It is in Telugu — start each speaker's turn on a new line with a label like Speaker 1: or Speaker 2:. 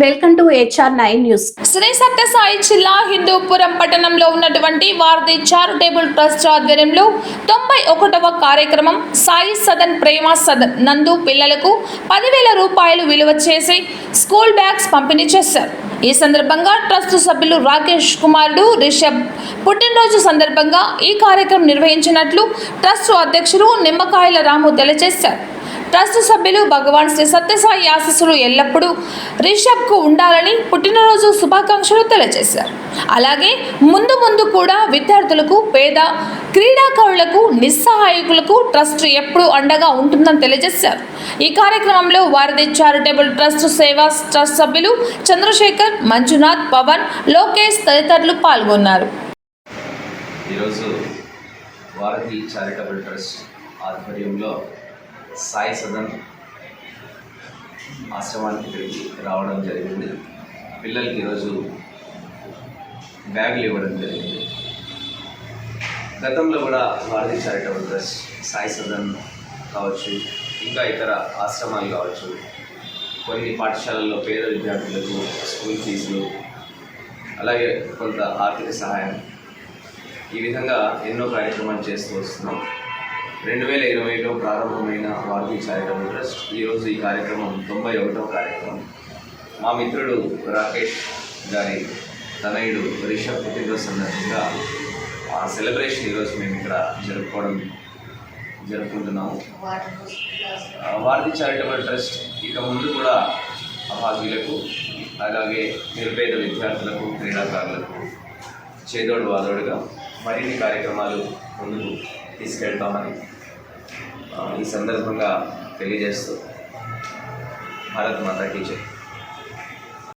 Speaker 1: Welcome to HR nine news.
Speaker 2: Sri Sathya Sai Hindupur పట్టణంలో ఉన్నటువంటి వారధి చారిటేబుల్ ట్రస్ట్ ఆధ్వర్యంలో తొంభై ఒకటవ కార్యక్రమం సాయి సదన్ ప్రేమ సదన్ నందు పిల్లలకు పదివేల రూపాయలు విలువ చేసి స్కూల్ బ్యాగ్స్ పంపిణీ చేశారు. ఈ సందర్భంగా ట్రస్ట్ సభ్యులు రాకేష్ కుమారుడు రిషబ్ పుట్టినరోజు సందర్భంగా ఈ కార్యక్రమం నిర్వహించినట్లు ట్రస్ట్ అధ్యక్షులు నిమ్మకాయల రాము తెలియజేశారు. ట్రస్ట్ సభ్యులు భగవాన్ శ్రీ సత్యసాయి ఆశీస్సులు ఎల్లప్పుడూ రిషబ్కు ఉండాలని పుట్టినరోజు శుభాకాంక్షలు తెలియజేశారు. అలాగే ముందు ముందు కూడా విద్యార్థులకు పేద క్రీడాకారులకు నిస్సహాయకులకు ట్రస్ట్ ఎప్పుడూ అండగా ఉంటుందని తెలియజేశారు. ఈ కార్యక్రమంలో వారధి చారిటబుల్ ట్రస్ట్ సేవా ట్రస్ట్ సభ్యులు చంద్రశేఖర్ మంజునాథ్ పవన్ లోకేష్ తదితరులు పాల్గొన్నారు.
Speaker 3: ఈరోజు వారధి చారిటబుల్ ట్రస్ట్ ఆధ్వర్యంలో సాయి సదన్ ఆశ్రమానికి తిరిగి రావడం జరిగింది. పిల్లలకి ఈరోజు బ్యాగులు ఇవ్వడం జరిగింది. గతంలో కూడా వారధి చారిటబుల్ ట్రస్ట్ సాయి సదన్ కావచ్చు ఇంకా ఇతర ఆశ్రమాలు కావచ్చు కొన్ని పాఠశాలల్లో పేద విద్యార్థులకు స్కూల్ ఫీజులు అలాగే కొంత ఆర్థిక సహాయం. ఈ విధంగా ఎన్నో కార్యక్రమాలు చేస్తూ వస్తున్నాం. రెండు వేల ఇరవైలో ప్రారంభమైన వాల్మీ చారిటబుల్ ట్రస్ట్ ఈరోజు ఈ కార్యక్రమం తొంభై ఒకటవ కార్యక్రమం. మా మిత్రుడు రాకేష్ గారి తనయుడు రిషబ్ పుట్టినరోజు సందర్భంగా ఆ సెలబ్రేషన్ ఈరోజు మేము ఇక్కడ జరుపుకోవడం జరుపుకుంటున్నాము. ఆ, వారధి చారిటబుల్ ట్రస్ట్ ఇక ముందు కూడా అభాగ్యులకు అలాగే నిరుపేద విద్యార్థులకు క్రీడాకారులకు చేదోడు వాదోడుగా మరిన్ని కార్యక్రమాలు ముందుకు తీసుకెళ్తామని ఈ సందర్భంగా తెలియజేస్తూ భారత్ మాతాకి జై.